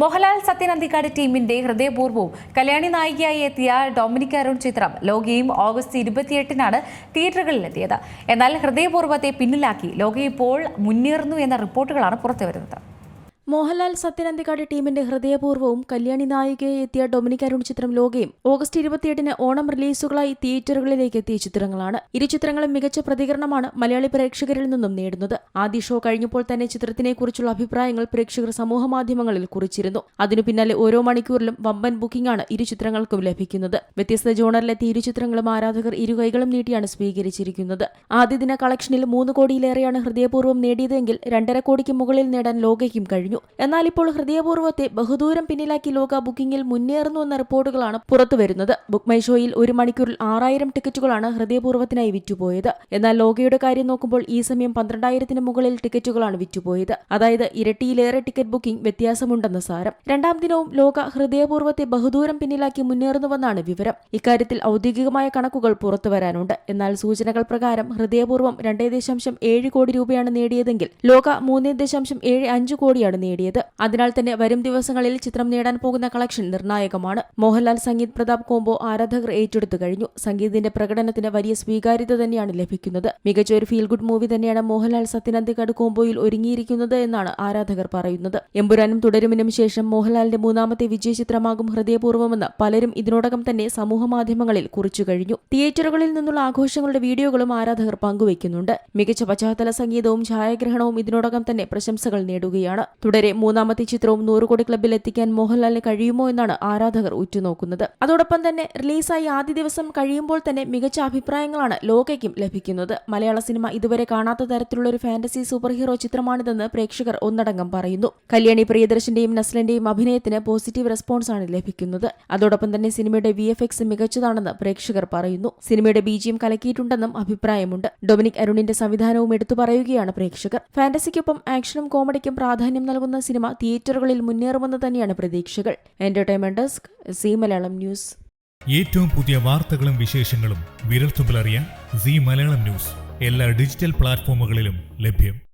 മോഹൻലാൽ സത്യനന്ദിക്കാട് ടീമിന്റെ ഹൃദയപൂർവവും കല്യാണി നായികയായി എത്തിയ ഡൊമിനിക് അരുൺ ചിത്രം ലോകയും ഓഗസ്റ്റ് ഇരുപത്തിയെട്ടിനാണ് തിയേറ്ററുകളിലെത്തിയത്. എന്നാൽ ഹൃദയപൂർവത്തെ പിന്നിലാക്കി ലോക ഇപ്പോൾ മുന്നേറുന്നു എന്ന റിപ്പോർട്ടുകളാണ് പുറത്തുവരുന്നത്. മോഹൻലാൽ സത്യനന്തിക്കാട് ടീമിന്റെ ഹൃദയപൂർവവും കല്യാണി നായികയെ എത്തിയ ഡൊമിനിക് അരുൺ ചിത്രം ലോകയും ഓഗസ്റ്റ് ഇരുപത്തിയെട്ടിന് ഓണം റിലീസുകളായി തിയേറ്ററുകളിലേക്ക് എത്തിയ ചിത്രങ്ങളാണ്. ഇരു ചിത്രങ്ങളും മികച്ച പ്രതികരണമാണ് മലയാളി പ്രേക്ഷകരിൽ നിന്നും നേടുന്നത്. ആദ്യ ഷോ കഴിഞ്ഞപ്പോൾ തന്നെ ചിത്രത്തിനെക്കുറിച്ചുള്ള അഭിപ്രായങ്ങൾ പ്രേക്ഷകർ സമൂഹമാധ്യമങ്ങളിൽ കുറിച്ചിരുന്നു. അതിനു പിന്നാലെ ഓരോ മണിക്കൂറിലും വമ്പൻ ബുക്കിംഗാണ് ഇരു ചിത്രങ്ങൾക്കും ലഭിക്കുന്നത്. വ്യത്യസ്ത ജോണറിലെത്തിയ ഇരു ചിത്രങ്ങളും ആരാധകർ ഇരു കൈകളും നീട്ടിയാണ് സ്വീകരിച്ചിരിക്കുന്നത്. ആദ്യ ദിന കളക്ഷനിൽ മൂന്ന് കോടിയിലേറെയാണ് ഹൃദയപൂർവം നേടിയതെങ്കിൽ രണ്ടര കോടിക്ക് മുകളിൽ നേടാൻ ലോകയ്ക്കും കഴിഞ്ഞു. എന്നാൽ ഇപ്പോൾ ഹൃദയപൂർവത്തെ ബഹുദൂരം പിന്നിലാക്കി ലോക ബുക്കിംഗിൽ മുന്നേറുന്നു എന്ന റിപ്പോർട്ടുകളാണ് പുറത്തുവരുന്നത് ബുക്ക് മൈ ഷോയിൽ ഒരു മണിക്കൂറിൽ ആറായിരം ടിക്കറ്റുകളാണ് ഹൃദയപൂർവത്തിനായി വിറ്റുപോയത്. എന്നാൽ ലോകയുടെ കാര്യം നോക്കുമ്പോൾ ഈ സമയം പന്ത്രണ്ടായിരത്തിന് മുകളിൽ ടിക്കറ്റുകളാണ് വിറ്റുപോയത്. അതായത് ഇരട്ടിയിലേറെ ടിക്കറ്റ് ബുക്കിംഗ് വ്യത്യാസമുണ്ടെന്ന് സാരം. രണ്ടാം ദിനവും ലോക ഹൃദയപൂർവത്തെ ബഹുദൂരം പിന്നിലാക്കി മുന്നേറുന്നുവെന്നാണ് വിവരം. ഇക്കാര്യത്തിൽ ഔദ്യോഗികമായ കണക്കുകൾ പുറത്തുവരാനുണ്ട് എന്നാൽ സൂചനകൾ പ്രകാരം ഹൃദയപൂർവം രണ്ടേ ദശാംശം ഏഴ് കോടി രൂപയാണ് നേടിയതെങ്കിൽ ലോക മൂന്ന് ദശാംശം ഏഴ് അഞ്ച് കോടിയാണ് നേടിയത്. അതിനാൽ തന്നെ വരും ദിവസങ്ങളിൽ ചിത്രം നേടാൻ പോകുന്ന കളക്ഷൻ നിർണായകമാണ്. മോഹൻലാൽ സംഗീത് പ്രതാപ് കോംബോ ആരാധകർ ഏറ്റെടുത്തു കഴിഞ്ഞു. സംഗീതിന്റെ പ്രകടനത്തിന് വലിയ സ്വീകാര്യത തന്നെയാണ് ലഭിക്കുന്നത്. മികച്ച ഒരു ഫീൽ ഗുഡ് മൂവി തന്നെയാണ് മോഹൻലാൽ സത്യനന്ദിക്കാട് കോംബോയിൽ ഒരുങ്ങിയിരിക്കുന്നത് എന്നാണ് ആരാധകർ പറയുന്നത്. എമ്പുരാനും തുടരുമിനും ശേഷം മോഹൻലാലിന്റെ മൂന്നാമത്തെ വിജയ ചിത്രമാകും ഹൃദയപൂർവമെന്ന് പലരും ഇതിനോടകം തന്നെ സമൂഹമാധ്യമങ്ങളിൽ കുറിച്ചു കഴിഞ്ഞു. തിയേറ്ററുകളിൽ നിന്നുള്ള ആഘോഷങ്ങളുടെ വീഡിയോകളും ആരാധകർ പങ്കുവയ്ക്കുന്നുണ്ട്. മികച്ച പശ്ചാത്തല സംഗീതവും ഛായാഗ്രഹണവും ഇതിനോടകം തന്നെ പ്രശംസകൾ നേടുകയാണ്. തുടരെ മൂന്നാമത്തെ ചിത്രവും നൂറ് കോടി ക്ലബിൽ എത്തിക്കാൻ മോഹൻലാലിന് കഴിയുമോ എന്നാണ് ആരാധകർ ഉറ്റുനോക്കുന്നത്. അതോടൊപ്പം തന്നെ റിലീസായി ആദ്യ ദിവസം കഴിയുമ്പോൾ തന്നെ മികച്ച അഭിപ്രായങ്ങളാണ് ലോകയ്ക്കും ലഭിക്കുന്നത്. മലയാള സിനിമ ഇതുവരെ കാണാത്ത തരത്തിലുള്ള ഒരു ഫാന്റസി സൂപ്പർ ഹീറോ ചിത്രമാണിതെന്ന് പ്രേക്ഷകർ ഒന്നടങ്കം പറയുന്നു. കല്യാണി പ്രിയദർശന്റെയും നസ്ലന്റെയും അഭിനയത്തിന് പോസിറ്റീവ് റെസ്പോൺസാണ് ലഭിക്കുന്നത്. അതോടൊപ്പം തന്നെ സിനിമയുടെ വി എഫ് എക്സ് മികച്ചതാണെന്ന് പ്രേക്ഷകർ പറയുന്നു. സിനിമയുടെ ബീജിയം കലക്കിയിട്ടുണ്ടെന്നും അഭിപ്രായമുണ്ട്. ഡൊമിനിക് അരുണിന്റെ സംവിധാനവും എടുത്തു പറയുകയാണ് പ്രേക്ഷകർ. ഫാന്റസിക്കൊപ്പം ആക്ഷനും കോമഡിക്കും പ്രാധാന്യം നൽകുന്ന സിനിമ തിയേറ്ററുകളിൽ മുന്നേറുമെന്ന് തന്നെയാണ് പ്രതീക്ഷകൾ. Entertainment desk C Malayalam news. ഏറ്റവും പുതിയ വാർത്തകളും വിശേഷങ്ങളും വിരൽത്തുമ്പിലറിയാൻ സി മലയാളം ന്യൂസ്. എല്ലാ ഡിജിറ്റൽ പ്ലാറ്റ്ഫോമുകളിലും ലഭ്യം.